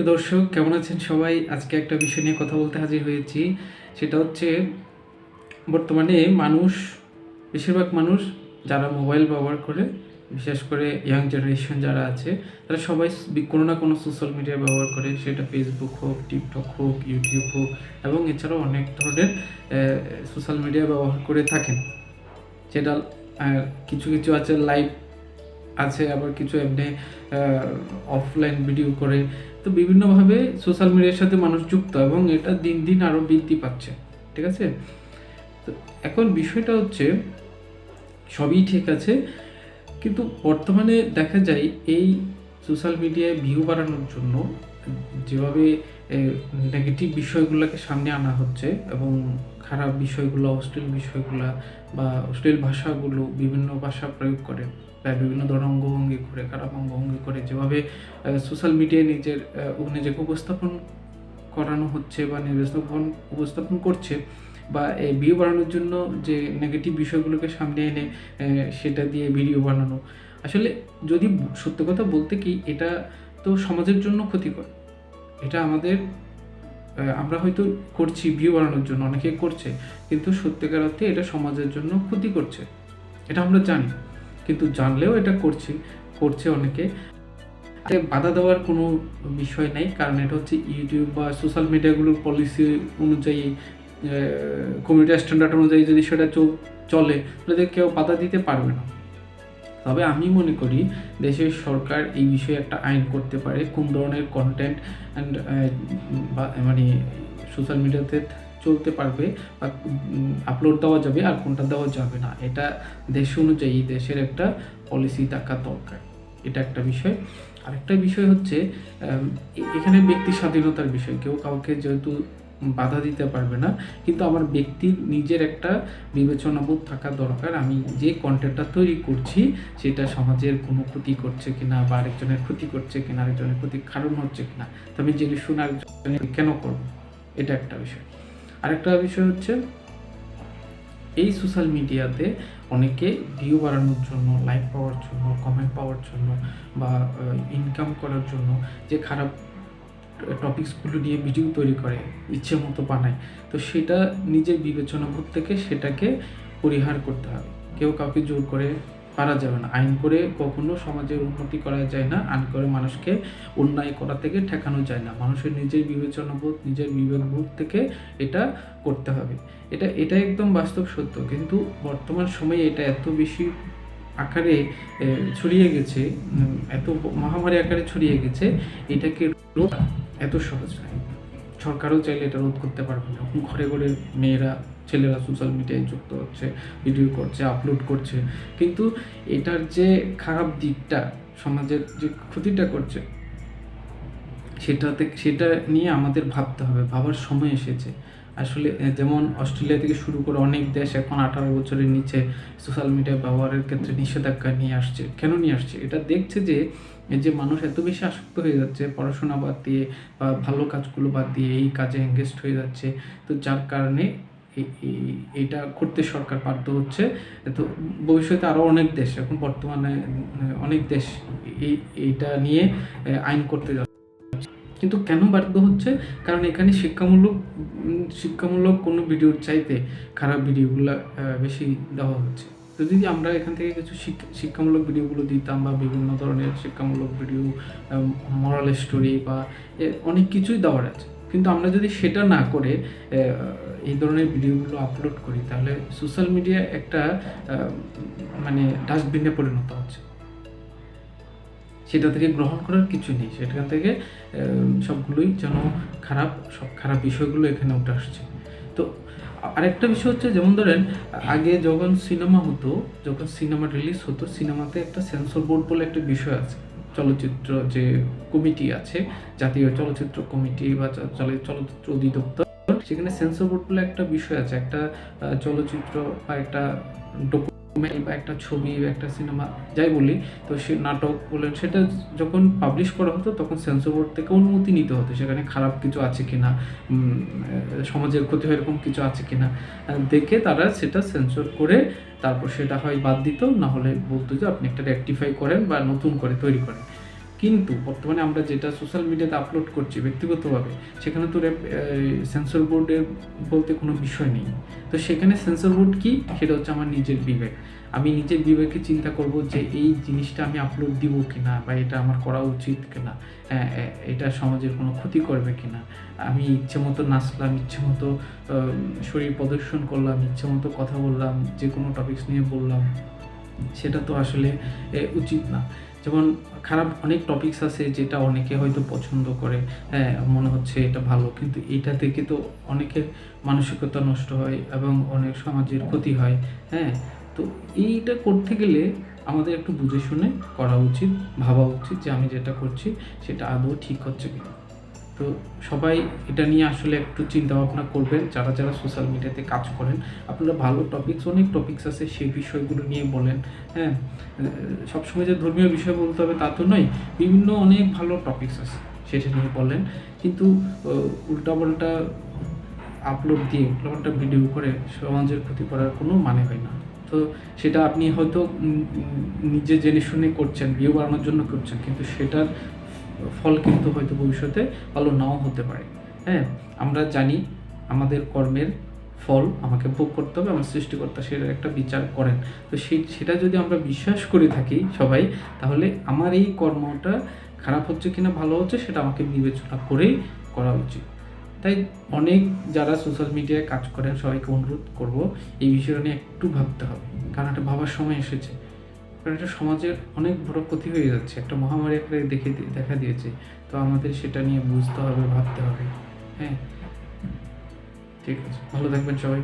প্রিয় দর্শক, কেমন আছেন সবাই? আজকে একটা বিষয় নিয়ে কথা বলতে হাজির হয়েছি। সেটা হচ্ছে, বর্তমানে মানুষ, বেশিরভাগ মানুষ যারা মোবাইল ব্যবহার করে, বিশেষ করে ইয়াং জেনারেশন যারা আছে, তারা সবাই কোনো না কোনো সোশ্যাল মিডিয়া ব্যবহার করে। সেটা ফেসবুক হোক টিকটক হোক ইউটিউব হোক, এবং এছাড়াও অনেক ধরনের সোশ্যাল মিডিয়া ব্যবহার করে থাকেন। সেটা কিছু কিছু আছে লাইভ আছে, আবার কিছু এমনি অফলাইন ভিডিও করে। তো বিভিন্নভাবে সোশ্যাল মিডিয়ার সাথে মানুষ যুক্ত এবং এটা দিন দিন আরও বৃদ্ধি পাচ্ছে, ঠিক আছে? তো এখন বিষয়টা হচ্ছে, সবই ঠিক আছে, কিন্তু বর্তমানে দেখা যায় এই সোশ্যাল মিডিয়ায় ভিউ বাড়ানোর জন্য যেভাবে নেগেটিভ বিষয়গুলোকে সামনে আনা হচ্ছে এবং খারাপ বিষয়গুলো, অশ্লীল বিষয়গুলো বা অশ্লীল ভাষাগুলো বিভিন্ন ভাষা প্রয়োগ করে বিভিন্ন ধরনের অঙ্গভঙ্গি করে, খারাপ অঙ্গভঙ্গি করে, যেভাবে সোশ্যাল মিডিয়ায় নিজের নিজেকে উপস্থাপন করানো হচ্ছে বা উপস্থাপন উপস্থাপন করছে বা এই ভিউ বাড়ানোর জন্য যে নেগেটিভ বিষয়গুলোকে সামনে এনে সেটা দিয়ে ভিডিও বানানো। আসলে যদি সত্য কথা বলতে কি, এটা তো সমাজের জন্য ক্ষতিকর। এটা আমাদের আমরা হয়তো করছি ভিউ বাড়ানোর জন্য, অনেকে করছে, কিন্তু সত্যিকার অর্থে এটা সমাজের জন্য ক্ষতি করছে। এটা আমরা জানি। কিন্তু জানলেও এটা করছি, করছে অনেকে। বাধা দেওয়ার কোনো বিষয় নেই, কারণ এটা হচ্ছে ইউটিউব বা সোশ্যাল মিডিয়াগুলোর পলিসি অনুযায়ী কমিউনিটি স্ট্যান্ডার্ড অনুযায়ী যদি সেটা চলে তাহলে কেউ বাধা দিতে পারবে না। তবে আমি মনে করি দেশের সরকার এই বিষয়ে একটা আইন করতে পারে, কোন ধরনের কন্টেন্ট অ্যান্ড মানে সোশ্যাল মিডিয়াতে চলতে পারবে বা আপলোড দেওয়া যাবে আর কোনটা দেওয়া যাবে না। এটা দেশ অনুযায়ী দেশের একটা পলিসি থাকা দরকার। এটা একটা বিষয়। আরেকটা বিষয় হচ্ছে এখানে ব্যক্তি স্বাধীনতার বিষয়। কেউ কাউকে যেহেতু বাধা দিতে পারবে না, কিন্তু আমার ব্যক্তির নিজের একটা বিবেচনাবোধ থাকা দরকার। আমি যে কন্টেন্টটা তৈরি করছি, সেটা সমাজের কোনো ক্ষতি করছে কিনা বা আরেকজনের ক্ষতি করছে কিনা, আরেকজনের ক্ষতি কারণ হচ্ছে কিনা, তো আমি জেনে শুনে আরেকজনের কেন করব? এটা একটা বিষয়। আরেকটা বিষয় হচ্ছে, এই সোশ্যাল মিডিয়াতে অনেকে ভিউ বাড়ানোর জন্য লাইক পাওয়ার জন্য কমেন্ট পাওয়ার জন্য বা ইনকাম করার জন্য যে খারাপ টপিকসগুলো নিয়ে ভিডিও তৈরি করে, ইচ্ছে মতো বানায়, তো সেটা নিজের বিবেচনা থেকে সেটাকে পরিহার করতে হবে। কেউ কাউকে জোর করে পারা যাবে না। আইন করে কখনো সমাজের উন্নতি করা যায় না, আইন করে মানুষকে অন্যায় করা থেকে ঠেকানো যায় না। মানুষের নিজের বিবেচনাবোধ, নিজের বিবেকবোধ থেকে এটা করতে হবে। এটা এটা একদম বাস্তব সত্য। কিন্তু বর্তমান সময়ে এটা এত বেশি আকারে ছড়িয়ে গেছে এত মহামারী আকারে ছড়িয়ে গেছে, এটাকে এত সহজ নয়। সরকারও চাইলে এটা রোধ করতে পারবে না। এখন ঘরে ঘরে মেয়েরা, ছেলেরা সোশ্যাল মিডিয়ায় যুক্ত হচ্ছে ভিডিও করছে আপলোড করছে। কিন্তু এটার যে খারাপ দিকটা, সমাজের যে ক্ষতিটা করছে, সেটাতে, সেটা নিয়ে আমাদের ভাবতে হবে। ভাবার সময় এসেছে। আসলে যেমন অস্ট্রেলিয়া থেকে শুরু করে অনেক দেশ এখন আঠারো বছরের নিচে সোশ্যাল মিডিয়া ব্যবহারের ক্ষেত্রে নিষেধাজ্ঞা নিয়ে আসছে। কেন নিয়ে আসছে? এটা দেখছে যে যে মানুষ এত বেশি আসক্ত হয়ে যাচ্ছে, পড়াশোনা বাদ দিয়ে বা ভালো কাজগুলো বাদ দিয়ে এই কাজে এঙ্গেজড হয়ে যাচ্ছে, তো যার কারণে এ- এই- এইটা করতে সরকার বাধ্য হচ্ছে। তো ভবিষ্যতে আরও অনেক দেশ, এখন বর্তমানে অনেক দেশ এই এইটা নিয়ে আইন করতে যাচ্ছে। কিন্তু কেন বাধ্য হচ্ছে? কারণ এখানে শিক্ষামূলক শিক্ষামূলক কোনো ভিডিওর চাইতে খারাপ ভিডিওগুলো বেশি দেওয়া হচ্ছে। তো যদি আমরা এখান থেকে কিছু শিক- শিক্ষামূলক ভিডিওগুলো দিতাম বা বিভিন্ন ধরনের শিক্ষামূলক ভিডিও মরাল স্টোরি বা অনেক কিছুই দেওয়ার আছে। কিন্তু আমরা যদি সেটা না করে এই ধরনের ভিডিওগুলো আপলোড করি, তাহলে সোশ্যাল মিডিয়া একটা মানে ডাস্টবিনে পরিণত হচ্ছে। সেটা থেকে গ্রহণ করার কিছু নেই। সেখান থেকে সবগুলোই যেন খারাপ, সব খারাপ বিষয়গুলো এখানে উঠে আসছে। তো আরেকটা বিষয় হচ্ছে, যেমন ধরেন, আগে যখন সিনেমা হতো, যখন সিনেমা রিলিজ হতো, সিনেমাতে একটা সেন্সর বোর্ড বলে একটা বিষয় আছে। চলচ্চিত্র যে কমিটি আছে, জাতীয় চলচ্চিত্র কমিটি বা চলে- চলচ্চিত্র অধিদপ্তর, সেখানে সেন্সর বোর্ড বলে একটা বিষয় আছে। একটা চলচ্চিত্র বা একটা বা একটা ছবি বা একটা সিনেমা যাই বলি, তো সে নাটক বলেন, সেটা যখন পাবলিশ করা হতো তখন সেন্সর বোর্ড থেকে অনুমতি নিতে হতো সেখানে খারাপ কিছু আছে কি না সমাজের ক্ষতি হয় এরকম কিছু আছে কি না দেখে তারা সেটা সেন্সর করে তারপর সেটা হয় বাদ দিত, না হলে বলতো যে আপনি একটা রেক্টিফাই করেন বা নতুন করে তৈরি করেন। কিন্তু বর্তমানে আমরা যেটা সোশ্যাল মিডিয়াতে আপলোড করছি ব্যক্তিগতভাবে, সেখানে তো সেন্সর বোর্ডের বলতে কোনো বিষয় নেই। তো সেখানে সেন্সর বোর্ড কি? সেটা হচ্ছে আমার নিজের বিবেক। আমি নিজের বিবেকে চিন্তা করব যে এই জিনিসটা আমি আপলোড দিব কিনা বা এটা আমার করা উচিত কিনা এটা সমাজের কোনো ক্ষতি করবে কিনা। আমি ইচ্ছে মতো নাচলাম, ইচ্ছে মতো শরীর প্রদর্শন করলাম, ইচ্ছে মতো কথা বললাম, যে কোনো টপিকস নিয়ে বললাম। সেটা তো আসলে উচিত না। যেমন খারাপ অনেক টপিকস আছে যেটা অনেকে হয়তো পছন্দ করে হ্যাঁ মনে হচ্ছে এটা ভালো, কিন্তু এটা থেকে তো অনেকের মানসিকতা নষ্ট হয় এবং অনেক সমাজের ক্ষতি হয় হ্যাঁ। তো এইটা করতে গেলে আমাদের একটু বুঝে শুনে করা উচিত, ভাবা উচিত যে আমি যেটা করছি সেটা আদৌ ঠিক হচ্ছে কিনা। তো সবাই এটা নিয়ে আসলে একটু চিন্তা ভাবনা করবেন, যারা যারা সোশ্যাল মিডিয়াতে কাজ করেন। আপনারা ভালো টপিকস অনেক টপিকস আছে, সেই বিষয়গুলো নিয়ে বলেন হ্যাঁ? সবসময় যে ধর্মীয় বিষয় বলতে হবে তা তো নয়, বিভিন্ন অনেক ভালো টপিকস আছে, সেটা নিয়ে বলেন। কিন্তু উল্টাপাল্টা আপলোড দিয়ে, উল্টাপাল্টা ভিডিও করে সমাজের ক্ষতি করার কোনো মানে হয় না। তো সেটা আপনি হয়তো নিজে জেনে শুনে করছেন ভিউ বাড়ানোর জন্য করছেন, কিন্তু সেটার ফল কিন্তু হয়তো ভবিষ্যতে ভালো নাও হতে পারে। হ্যাঁ আমরা জানি আমাদের কর্মের ফল আমাকে ভোগ করতে হবে, আমার সৃষ্টিকর্তা সেটার একটা বিচার করেন। তো সেই সেটা যদি আমরা বিশ্বাস করে থাকি সবাই, তাহলে আমার এই কর্মটা খারাপ হচ্ছে কিনা, ভালো হচ্ছে, সেটা আমাকে বিবেচনা করেই করা উচিত। তাই অনেক যারা সোশ্যাল মিডিয়ায় কাজ করেন, সবাইকে অনুরোধ করব, এই বিষয়টা নিয়ে একটু ভাবতে হবে। কারণ এটা ভাবার সময় এসেছে। কারণ এটা সমাজের অনেক বড় ক্ষতি হয়ে যাচ্ছে। একটা মহামারী আকারে দেখে দেখা দিয়েছে। তো আমাদের সেটা নিয়ে বুঝতে হবে, ভাবতে হবে। হ্যাঁ? ঠিক আছে। ভালো থাকবেন সবাই।